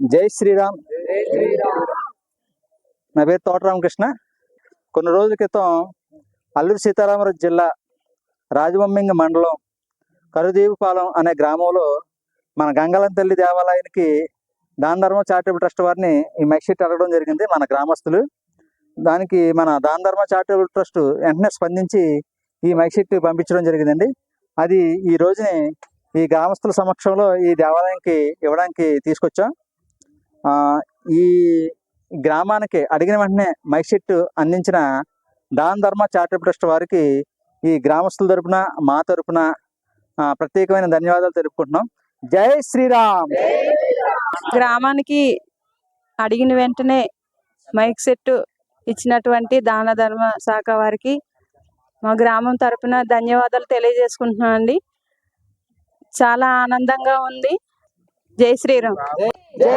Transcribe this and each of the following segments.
జై శ్రీరామ్. నా పేరు తోట రామకృష్ణ. కొన్ని రోజుల క్రితం అల్లూరు సీతారామరాజు జిల్లా రాజబొమ్మింగ మండలం కరుదీపుపాలెం అనే గ్రామంలో మన గంగలం తల్లి దేవాలయానికి దాన ధర్మ చారిటబుల్ ట్రస్ట్ వారిని ఈ మైక్షీట్ అడగడం జరిగింది మన గ్రామస్తులు. దానికి మన దాన ధర్మ చారిటబుల్ ట్రస్ట్ వెంటనే స్పందించి ఈ మైక్షీట్ పంపించడం జరిగిందండి. అది ఈ రోజుని ఈ గ్రామస్తుల సమక్షంలో ఈ దేవాలయానికి ఇవ్వడానికి తీసుకొచ్చాం. ఈ గ్రామానికి అడిగిన వెంటనే మైక్ సెట్ అందించిన దాన ధర్మ చారిటబుల్ ట్రస్ట్ వారికి ఈ గ్రామస్తుల తరపున మా తరపున ప్రత్యేకమైన ధన్యవాదాలు తెలుపుకుంటున్నాం. జై శ్రీరామ్! గ్రామానికి అడిగిన వెంటనే మైక్ సెట్ ఇచ్చినటువంటి దాన ధర్మ శాఖ వారికి మా గ్రామం తరపున ధన్యవాదాలు తెలియజేసుకుంటున్నాం అండి చాలా ఆనందంగా ఉంది. జై శ్రీరామ్ జై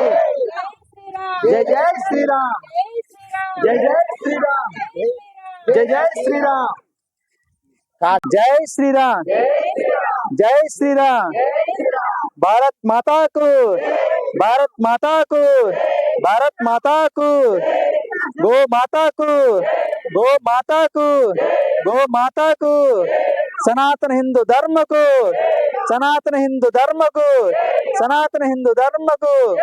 జై జై శ్రీరామ్ జై జై శ్రీరామ్ జై జై శ్రీరామ్ జై శ్రీరామ్ జై శ్రీరామ్ భారత్ మాతాకు భారత్ మాతాకు భారత్ మాతాకు గో మాతాకు గో మాతాకు గో మాతాకు సనాతన హిందూ ధర్మకు. సనాతన హిందూ ధర్మకు. సనాతన హిందూ ధర్మకు.